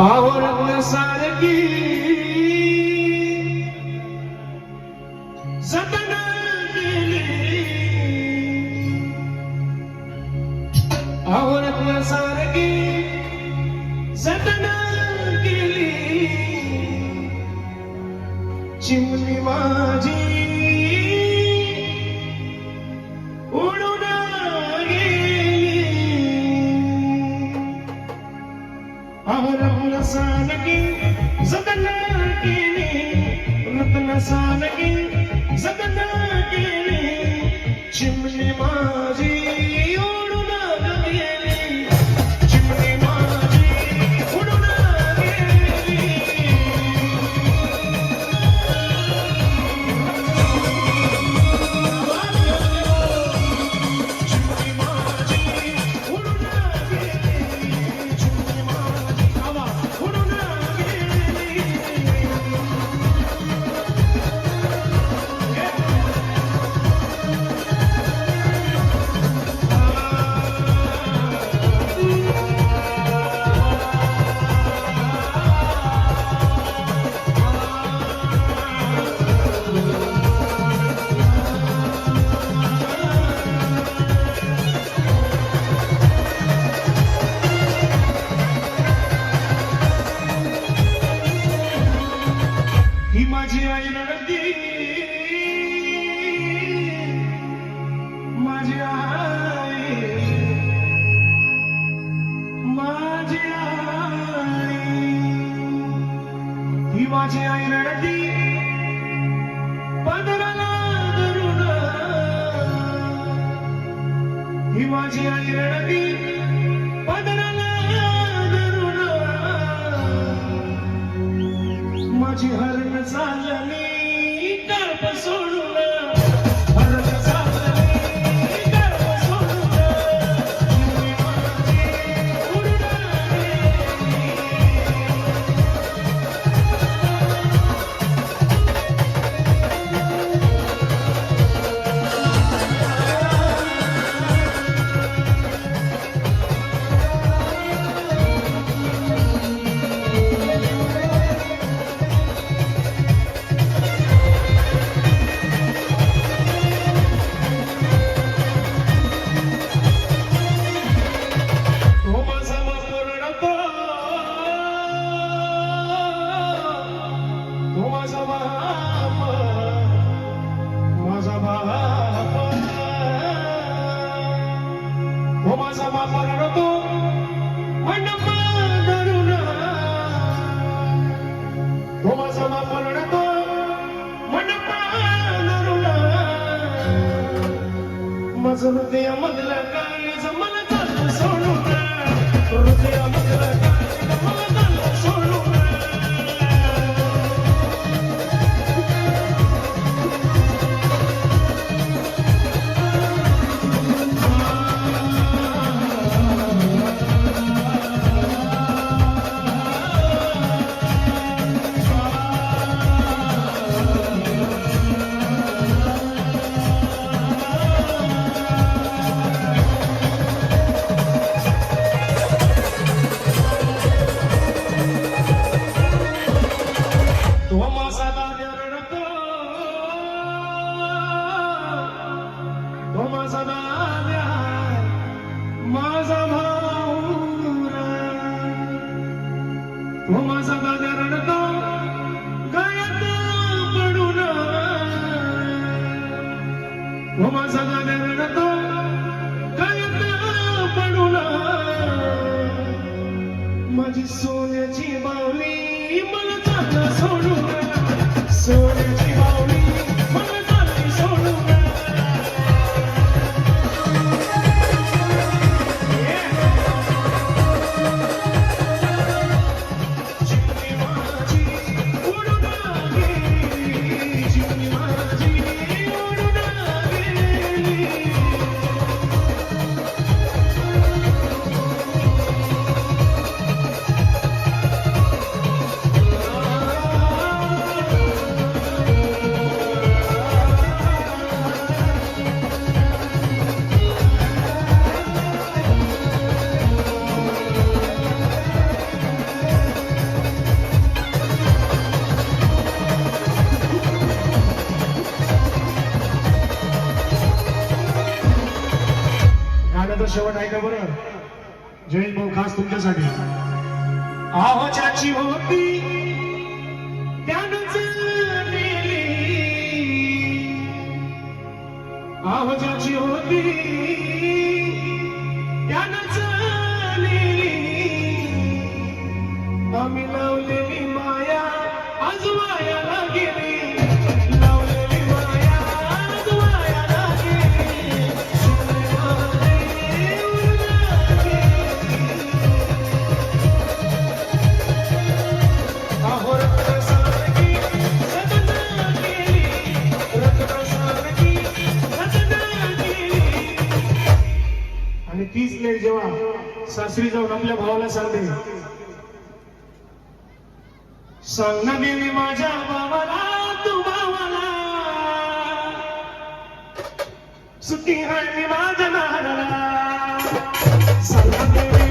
आवडण्यासारखी जतन केली. आवडण्यासारखी जतन केली. चिमणी माझी. अमरमल सानकी जतन केली रत्न सानकी जतन केली चिमणी माझी माझी आई रडती पदराला धरून ही माझी आई रडती पदराला धरून माझी हरण चालली गर्भ सोडून हरण माझा बाप रडतो. मंडप धरून. तो माझा रडतो. धरून. माझं हृदय मधलं काय जमलं सोडून. माझा दाद्या माझा भाऊरा तो हो माझा दाद्या रडतो गायत पडून तो हो माझा दाद्या रडतो गायत पडून माझी सोन्याची बावली मला चाललं सोडून शेवट ऐका बरं? जैन भाऊ खास तुमच्यासाठी. आहो ज्याची होती त्यानंच आहो ज्याची होती त्यानंच आम्ही लावलेली माया आज मायाला गेली. तीच जेव्हा सासरी जाऊन आपल्या भावाला सांगते सांग ना देवी माझ्या भावाला तू भावाला. सुखी हाय मी माझ्या नाराला सांग ना देवी